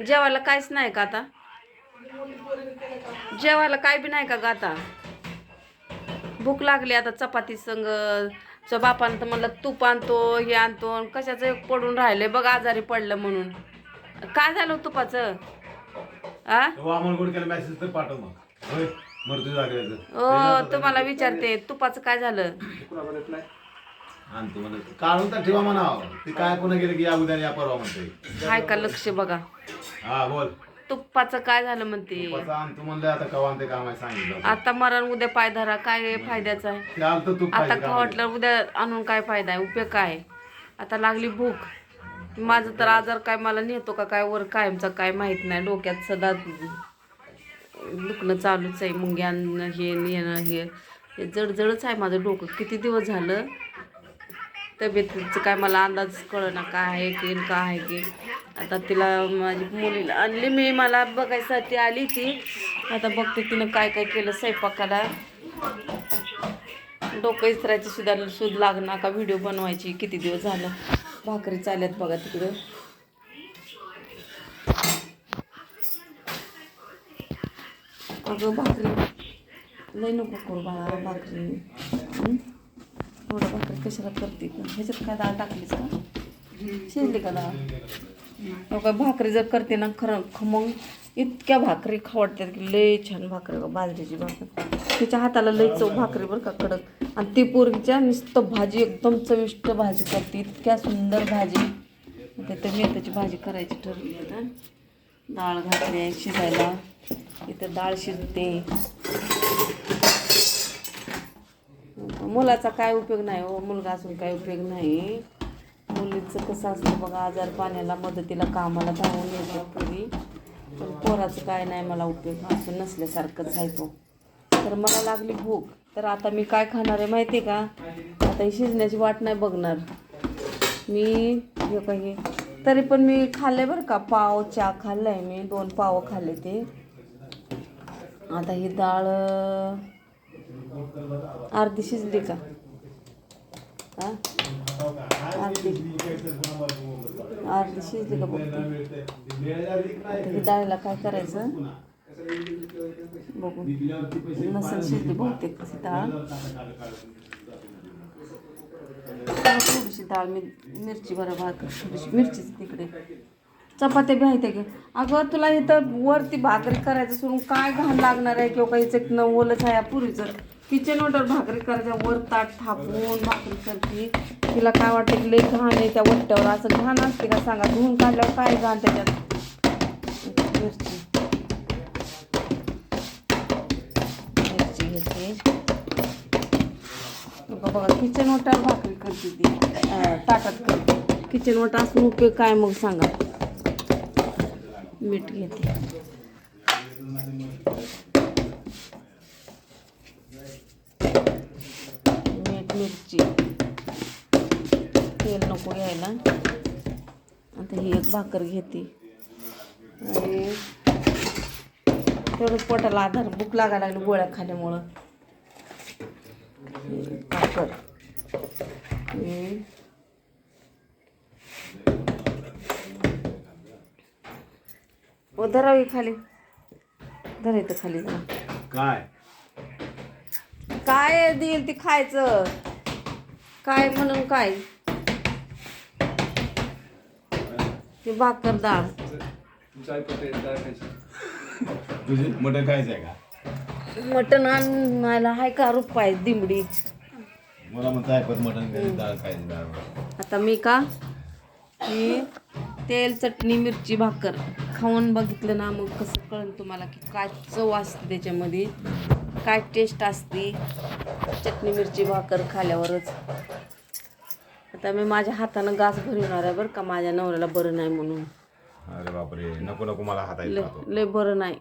जेवायला काहीच नाही का आता? जेवायला काय बी नाही का ग आता? भूक लागली आता चपाती संग च बापानं तर म्हणलं तूप आणतो हे आणतो कशाचं पडून राहिले बघ आजारी पडलं म्हणून. काय झालं हो तुपाचं? आ? मेसेज तर पाठव मग. होय मृत्यू जागल्याचं ओ तुम्हाला विचारते तुपाचं काय झालं? आणतो म्हणत काढून तर ठेवा म्हणावं. ते काय पुन्हा गेलं की या उद्या या परवा म्हणते. हाय का लक्ष बघा. हा बोल. तुपाचं काय झालं म्हणते? आणतो म्हणलं आता कवा आणते काम आहे सांगितलं आता मरण उद्या पाय धरा काय फायद्याचं आहे. ते आलं तूप आता पाहिजे का वाटलं उद्या आणून काय फायदा आहे? उपयोग काय आहे? आता लागली भूक. माझं तर आजार काय मला नेतो का? काय वर कायमचा काय माहीत नाही. डोक्यात सदा दुखणं चालूच आहे. मुंग्यान हे येणं हे. हे जडजडच आहे माझं डोकं. किती दिवस झालं? तब्येतीचं काय मला अंदाज कळना काय आहे की का काय आहे की. आता तिला माझी मुलीला आणली मी मला बघायसाठी आली ती. आता बघते तिनं काय काय केलं स्वयंपाकाला. डोकं इसरायची सुद्धा सूद लागणार का व्हिडिओ बनवायची किती दिवस झालं? भाकरी चालल्यात बघा तिकडं. अगं भाकरी लय नको करू बाळा भाकरी. थोडं एवढं भाकरी कशाला करते का ह्याच्यात काय डाळ टाकलीच का? शिजली का डाळ? का भाकरी जर करते ना खरं खमंग. इतक्या भाकरी खावडतात की लय छान भाकरी बाजरीची भाकरी. तिच्या हाताला लय चव भाकरी बरं का कडक. आणि ती पोरगीच्या नुसतं भाजी एकदम चविष्ट भाजी करते. इतक्या सुंदर भाजी. तिथं मेथीची भाजी करायची ठरली आता. डाळ घातली आहे शिजायला. इथं डाळ शिजते. मुलाचा काय उपयोग नाही हो मुलगा असून काय उपयोग नाही. मुलीचं कसं असतं बघा आजार पाण्याला मदतीला कामाला धावून येतो पूर्वी पण पोराचं काय नाही मला उपयोग असं नसल्यासारखंच आहे तो तर मला लागली भूक. तर आता मी काय खाणार आहे माहिती आहे का? आता ही शिजण्याची वाट नाही बघणार. मी हे काही तरी पण मी खाल्ले बरं का पाव चहा खाल्लं आहे मी दोन पाव खाल्ले ते. आता ही डाळ अर्धी शिजली का? हा? अर्धी. अर्धी शिजली का बघते? डाळीला काय करायचं? बघू. नसेल शिजली बहुतेक तशी डाळ. थोडीशी डाळ मी मिरची बरोबर थोडीशी मिरचीच तिकडे. चपात्या बी आहेत की? अगं तुला इथं वरती भाकरी करायचं सोडून काय घाण लागणार आहे किंवा काही एक न ओलंच आहे पुरीचं किचन वॉटर भाकरी करायच्या वर ताट थापून भाकरी करते. तिला काय वाटतं की लई घाण आहे त्या वट्ट्यावर. असं घाण असते का सांगा? धुवून काढल्यावर काय घाण त्याच्यात? मिरची. मिरची घेते. बघा किचन ओटावर भाकरी करते ती. ताटात करते. किचन ओटा असून उपयोग काय मग सांगा? मीठ घेते मीठ मिरची. तेल नको घ्यायला. आता ही एक भाकर घेते. आणि तेवढं पोटाला आधार भूक लागायला लागली गोळ्या खाल्यामुळं. ही भाकर. ओ धरावी खाली. धरायचं खाली जरा. काय? काय देईल ती खायचं? काय म्हणून काय? ती भाकर डाळ तुझे मटण खायचं आहे का? मटण आणायला हाय का रुपाय दिंबडी? मला म्हणतं आहे मटण खायचं डाळ खायची डाळ आता मी का? ही तेल चटणी मिरची भाकर खाऊन बघितलं ना मग कसं कळेल तुम्हाला की काय चव असते त्याच्यामध्ये. काय टेस्ट असते? चटणी मिरची भाकर खाल्यावरच. आता मी माझ्या हातानं घास भरवणार आहे बरं का माझ्या नवऱ्याला बरं नाही म्हणून. अरे बापरे नको नको मला हात लय लय बरं नाही.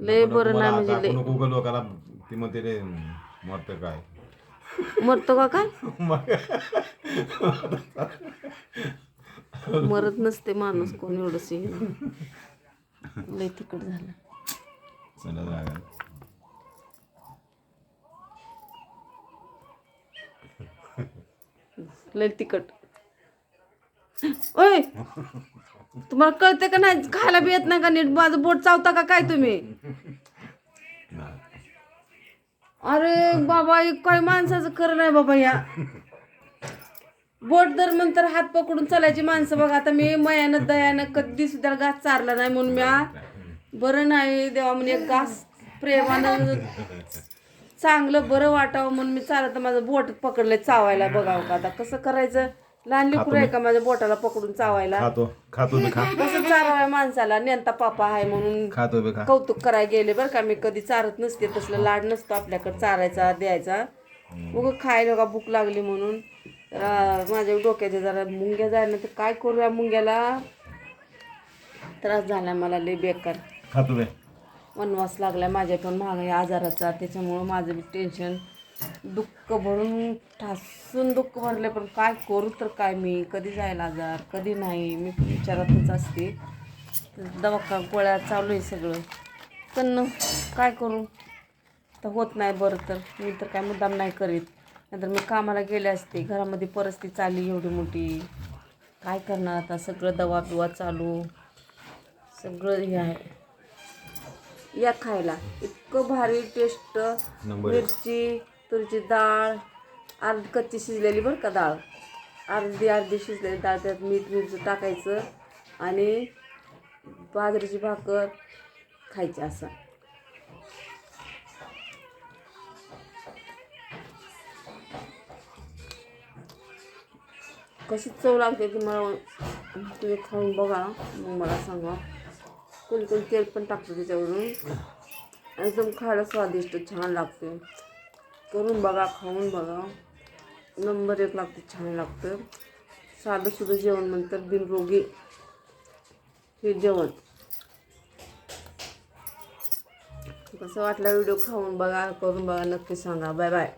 लय बरं नाही म्हणजे लय. नको नको लोकाला ती म्हणते रे मरतं काय? मरतो का काय? मरत नसते माणूस कोण एवढंच लय तिकट झालं. लय तिखट. ओय तुम्हाला कळते का नाही? खायला बी येत नाही का नीट? माझं बोट चावता का काय तुम्ही? अरे बाबा एक काय माणसाचं खरं नाही बाबा या. बोट दर म्हणतर हात पकडून चालायची माणसं बघा. आता मी मयानं दयानं कधी सुद्धा घास चारला नाही म्हणून मी बरं नाही देवा म्हणजे एक घास प्रेमानं चांगलं बरं वाटावं म्हणून मी चालत माझं बोट पकडलंय चावायला. बघावं का आता कसं करायचं? लहान लेकरू आहे का माझ्या बोटाला पकडून चावायला? खातो. खातो बी खा. कसं चारावं माणसाला? नेंता पापा आहे म्हणून खातो बी खा. कौतुक करायला गेले बरं का. मी कधी चारत नसते तसलं लाड नसतो आपल्याकडे चारायचा द्यायचा. मग खायला का भूक लागली म्हणून. तर आ, माझ्या डोक्यात जरा मुंग्या जायला तर काय करूया मुंग्याला? त्रास झाला मला लय बेकार. खातो बे वनवास लागला माझ्या पण मागे आजाराचा. त्याच्यामुळं माझं बी टेन्शन दुःख भरून ठासून दुःख भरले पण काय करू तर काय मी? कधी जायला आजार? कधी नाही? मी पण विचारातच असते. दवाखा गोळ्या चालू आहे सगळं. पण काय करू? तर होत नाही बरं तर. मी तर काय मुद्दाम नाही करीत. नंतर मी कामाला गेले असते. घरामध्ये परिस्थिती चालली एवढी मोठी. काय करणार आता? सगळं दवा बिवा चालू. सगळं हे आहे. या खायला. इतकं भारी टेस्ट. मिरची तुरीची डाळ अर्धी कच्ची शिजलेली बरं का डाळ. अर्धी अर्धी शिजलेली डाळ त्यात मीठ मिरची टाकायचं आणि बाजरीची भाकर खायची असं. कशी चव लागते ती मला तुम्ही खाऊन बघा. मग मला सांगा. कोणी कोणी तेल पण टाकतं त्याच्यावरून. एकदम खायला स्वादिष्ट छान लागते. करून बघा खाऊन बघा. नंबर एक लागते छान लागतं. साधं जेवण म्हणतात बिनरोगी हे जेवण. कसं वाटलं व्हिडिओ खाऊन बघा करून बघा नक्की सांगा. Bye bye